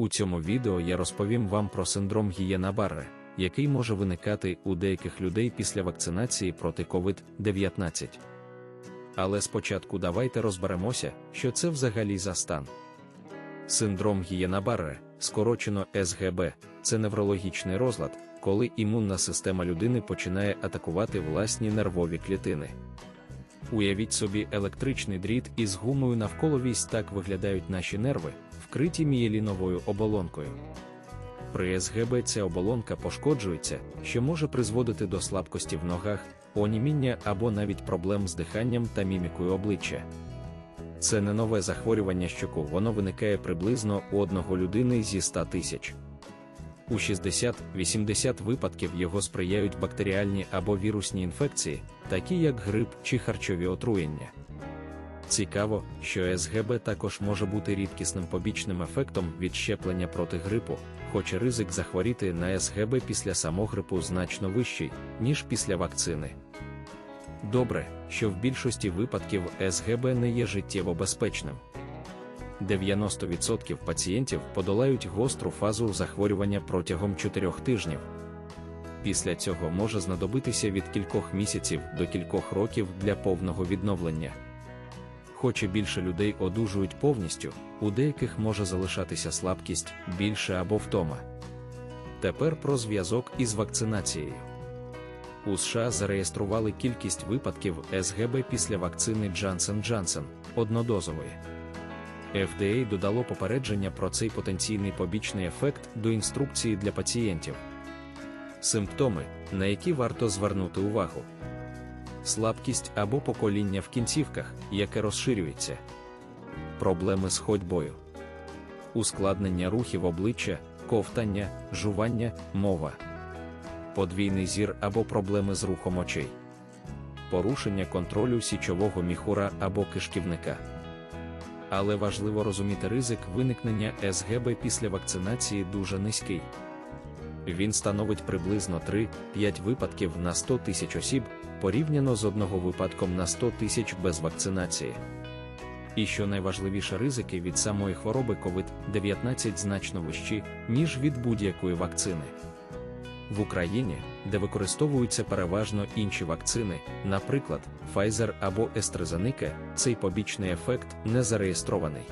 У цьому відео я розповім вам про синдром гієна Барре, який може виникати у деяких людей після вакцинації проти COVID-19. Але спочатку давайте розберемося, що це взагалі за стан. Синдром гієна Барре, скорочено СГБ, це неврологічний розлад, коли імунна система людини починає атакувати власні нервові клітини. Уявіть собі електричний дріт із гумою навколо вісь так виглядають наші нерви, вкриті мієліновою оболонкою. При СГБ ця оболонка пошкоджується, що може призводити до слабкості в ногах, оніміння або навіть проблем з диханням та мімікою обличчя. Це не нове захворювання щоку, воно виникає приблизно у одного людини зі 100 тисяч. У 60-80 випадків його сприяють бактеріальні або вірусні інфекції, такі як грип чи харчові отруєння. Цікаво, що СГБ також може бути рідкісним побічним ефектом від щеплення проти грипу, хоча ризик захворіти на СГБ після самого грипу значно вищий, ніж після вакцини. Добре, що в більшості випадків СГБ не є життєво безпечним. 90% пацієнтів подолають гостру фазу захворювання протягом 4 тижнів. Після цього може знадобитися від кількох місяців до кількох років для повного відновлення. Хоча більше людей одужують повністю, у деяких може залишатися слабкість, більше або втома. Тепер про зв'язок із вакцинацією. У США зареєстрували кількість випадків СГБ після вакцини Johnson Johnson однодозової. FDA додало попередження про цей потенційний побічний ефект до інструкції для пацієнтів. Симптоми, на які варто звернути увагу: слабкість або покоління в кінцівках, яке розширюється, проблеми з ходьбою, ускладнення рухів обличчя, ковтання, жування, мова, подвійний зір або проблеми з рухом очей, порушення контролю січового міхура або кишківника. Але важливо розуміти ризик виникнення СГБ після вакцинації дуже низький. Він становить приблизно 3-5 випадків на 100 тисяч осіб, порівняно з одного випадком на 100 тисяч без вакцинації. І що найважливіше, ризики від самої хвороби COVID-19 значно вищі, ніж від будь-якої вакцини. В Україні, де використовуються переважно інші вакцини, наприклад, Pfizer або AstraZeneca, цей побічний ефект не зареєстрований.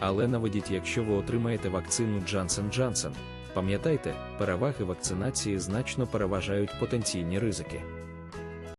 Але наведіть, якщо ви отримаєте вакцину Johnson Johnson, пам'ятайте, переваги вакцинації значно переважають потенційні ризики.